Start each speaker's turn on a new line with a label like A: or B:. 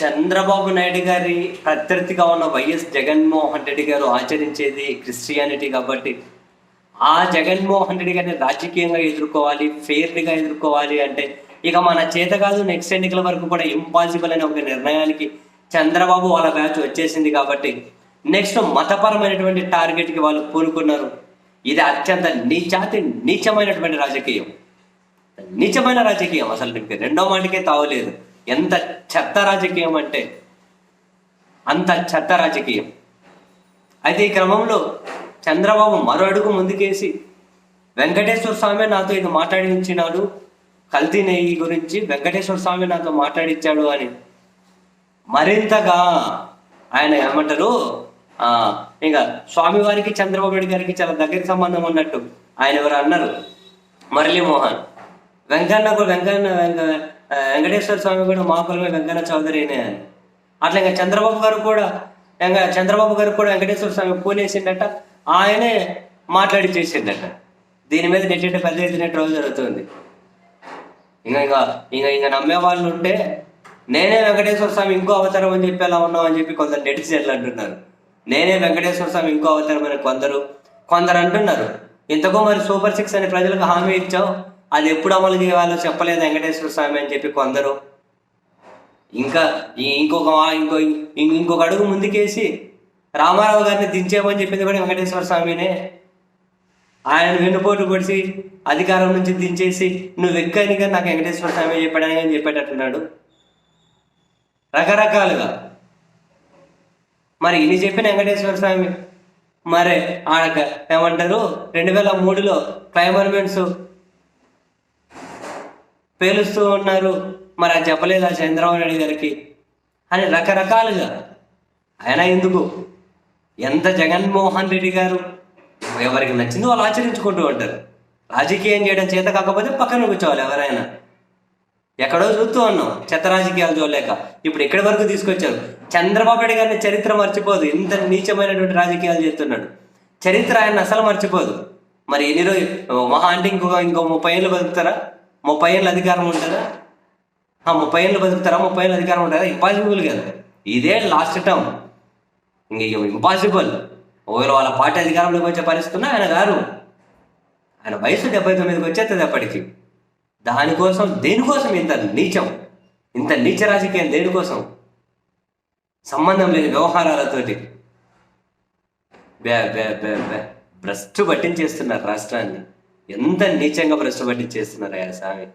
A: చంద్రబాబు నాయుడు గారి ప్రత్యర్థిగా ఉన్న వైఎస్ జగన్మోహన్ రెడ్డి గారు ఆచరించేది క్రిస్టియానిటీ కాబట్టి ఆ జగన్మోహన్ రెడ్డి గారిని రాజకీయంగా ఎదుర్కోవాలి ఫెయిర్గా ఎదుర్కోవాలి అంటే ఇక మన చేత కాదు నెక్స్ట్ ఎన్నికల వరకు కూడా ఇంపాసిబుల్ అనే ఒక నిర్ణయానికి చంద్రబాబు వాళ్ళ బ్యాచ్ వచ్చేసింది కాబట్టి నెక్స్ట్ మతపరమైనటువంటి టార్గెట్కి వాళ్ళు పూనుకున్నారు. ఇది అత్యంత నీచాతి నీచమైనటువంటి రాజకీయం. నీచమైన రాజకీయం అసలు నీకు రెండో మాటకే తావలేదు. ఎంత చెత్త రాజకీయం అంటే అంత చెత్త రాజకీయం. అయితే ఈ క్రమంలో చంద్రబాబు మరో అడుగు ముందుకేసి వెంకటేశ్వర స్వామి నాతో ఇది మాట్లాడించినాడు కల్తీ నెయ్యి గురించి వెంకటేశ్వర స్వామి నాతో మాట్లాడించాడు అని మరింతగా ఆయన ఏమంటారు ఇంకా స్వామివారికి చంద్రబాబు నాయుడు గారికి చాలా దగ్గర సంబంధం ఉన్నట్టు ఆయన ఎవరు అన్నారు. మురళీమోహన్ వెంకన్న కూడా వెంకన్న వెంక వెంకటేశ్వర స్వామి కూడా మా కులమే వెంకన్న చౌదరినే అట్లా ఇంకా చంద్రబాబు గారు కూడా ఇంకా చంద్రబాబు గారు కూడా వెంకటేశ్వర స్వామి పూనేసిండట ఆయనే మాట్లాడి చేసిండట దీని మీద నెట్టింటే పెద్ద ఎత్తున ట్రోల్ జరుగుతుంది. ఇంకా ఇంకా ఇంకా ఇంకా నమ్మే వాళ్ళు ఉంటే నేనే వెంకటేశ్వర స్వామి ఇంకో అవతారం అని చెప్పి ఎలా ఉన్నావు అని చెప్పి కొందరు నెటిజన్లు అంటున్నారు. నేనే వెంకటేశ్వర స్వామి ఇంకో అవతారం అని కొందరు కొందరు అంటున్నారు. ఇంతకు మరి సూపర్ సిక్స్ అని ప్రజలకు హామీ ఇచ్చావు? అది ఎప్పుడు అమలు చేయాలో చెప్పలేదు వెంకటేశ్వర స్వామి అని చెప్పి కొందరు. ఇంకా ఇంకొక ఇంకో ఇం- ఇంకొక అడుగు ముందుకేసి రామారావు గారిని దించేమని చెప్పింది కూడా వెంకటేశ్వర స్వామినే. ఆయన వెన్నుపోటు పొడిచి అధికారం నుంచి దించేసి నువ్వు ఎక్కనిగా నాకు వెంకటేశ్వర స్వామి చెప్పాడని అని చెప్పేటట్టున్నాడు. రకరకాలుగా. మరి ఇది చెప్పిన వెంకటేశ్వర స్వామి మరి ఆడక ఏమంటారు? రెండు వేల మూడులో క్లైమర్మెంట్స్ పేలుస్తూ ఉన్నారు. మరి అది చెప్పలేదు ఆ చంద్రబాబు నాయుడు గారికి? అని రకరకాలుగా. ఆయన ఎందుకు? ఎంత జగన్మోహన్ రెడ్డి గారు? ఎవరికి నచ్చిందో వాళ్ళు ఆచరించుకుంటూ ఉంటారు. రాజకీయం చేయడం చేత కాకపోతే పక్కన కూర్చోవాలి ఎవరైనా. ఎక్కడో చూస్తూ ఉన్నాం చెత్త రాజకీయాలు చూడలేక. ఇప్పుడు ఎక్కడి వరకు తీసుకొచ్చారు. చంద్రబాబు నాయుడు గారిని చరిత్ర మర్చిపోదు. ఇంత నీచమైనటువంటి రాజకీయాలు చేస్తున్నాడు. చరిత్ర ఆయన అసలు మర్చిపోదు. మరి ఎన్ని రోజులు మహా అంటే ఇంకో ఇంకో ముప్పై ఏళ్ళు బతుకుతారా? ముప్పై ఏళ్ళు అధికారం ఉంటుందా? ముప్పై ఏళ్ళు బతుకుతారా? ముప్పై ఏళ్ళు అధికారం ఉంటుందా? ఇంపాసిబుల్ కదా. ఇదే లాస్ట్ టర్మ్ ఇంక ఇంపాసిబుల్ ఒకవేళ వాళ్ళ పార్టీ అధికారంలోకి వచ్చే పరిస్థితి ఆయన గారు. ఆయన వయసు డెబ్బై తొమ్మిదికి వచ్చేస్తుంది అప్పటికి. దానికోసం దేనికోసం ఇంత నీచం? ఇంత నీచ రాజకీయం దేనికోసం? సంబంధం లేని వ్యవహారాలతోటి. బే బే బే బ్యా. భ్రష్టు పట్టించేస్తున్నారు రాష్ట్రాన్ని. ఎంత నీచంగా భ్రష్టు పట్టించేస్తున్నారు స్వామి